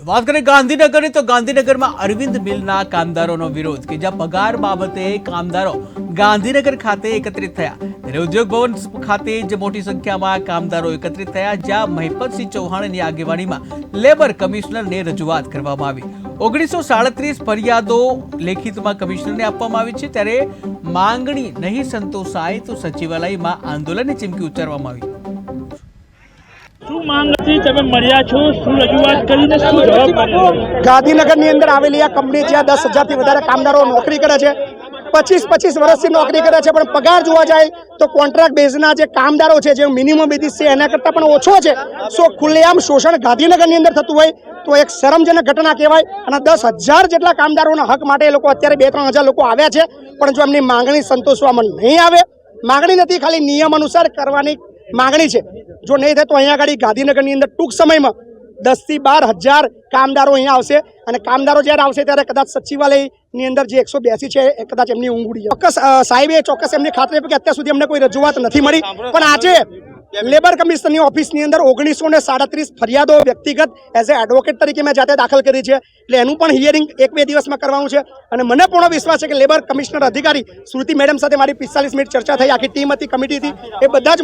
વાત કરીએ ગાંધીનગરની, તો ગાંધીનગરમાં અરવિંદ મિલના કામદારોનો વિરોધ કે જ્યાં પગાર બાબતે કામદારો ગાંધીનગર ખાતે એકત્રિત થયા. ત્યારે ઉદ્યોગ ભવન ખાતે જે મોટી સંખ્યામાં કામદારો એકત્રિત થયા, જ્યાં મહિપતસિંહ ચૌહાણની આગેવાનીમાં લેબર કમિશનરને રજૂઆત કરવામાં આવી. ઓગણીસો સાડત્રીસ ફરિયાદો લેખિતમાં કમિશનરને આપવામાં આવી છે. ત્યારે માંગણી નહીં સંતોષાય તો સચિવાલયમાં આંદોલનની ચીમકી ઉચ્ચારવામાં આવી. માંગ હતી ગાંધીનગરની અંદર આવેલી આ કંપની છે દસ હજારથી વધારે કામદારો નોકરી કરે છે, પચીસ પચીસ વર્ષથી નોકરી કરે છે, પણ પગાર જોવા જાય તો કોન્ટ્રાક્ટ બેઝના જે કામદારો છે જે મિનિમમ બેઝિસ છે, એના કરતાં પણ ઓછો છે. સો ખુલ્લેઆમ શોષણ ગાંધીનગરની અંદર થતું હોય તો એક શરમજનક ઘટના કહેવાય અને દસ હજાર જેટલા કામદારોના હક માટે એ લોકો અત્યારે બે ત્રણ હજાર લોકો આવ્યા છે, પણ જો એમની માંગણી સંતોષવામાં નહીં આવે, માંગણી નથી, ખાલી નિયમ અનુસાર કરવાની માંગણી છે. જો નહીં થાય તો અહીંયા આગળ ગાંધીનગરની અંદર ટૂંક સમયમાં દસથી બાર હજાર કામદારો અહીંયા આવશે. અને કામદારો જ્યારે આવશે ત્યારે કદાચ સચિવાલયની અંદર જે એકસો બેસી છે એ કદાચ એમની ઊંઘ ઉડી ચોક્કસ સાહેબે ચોક્કસ એમની ખાતરી આપી કે અત્યાર સુધી અમને કોઈ રજૂઆત નથી મળી. પણ આજે લેબર કમિશનરની ઓફિસની અંદર ઓગણીસો ને સાડત્રીસ ફરિયાદો વ્યક્તિગત એઝ એ એડવોકેટ તરીકે મેં જાતે દાખલ કરી છે. એટલે એનું પણ હિયરિંગ એક બે દિવસમાં કરવાનું છે. અને મને પૂર્ણ વિશ્વાસ છે કે લેબર કમિશનર અધિકારી શ્રુતિ મેડમ સાથે મારી પિસ્તાલીસ મિનિટ ચર્ચા થઈ. આખી ટીમ હતી, કમિટી એ બધા જ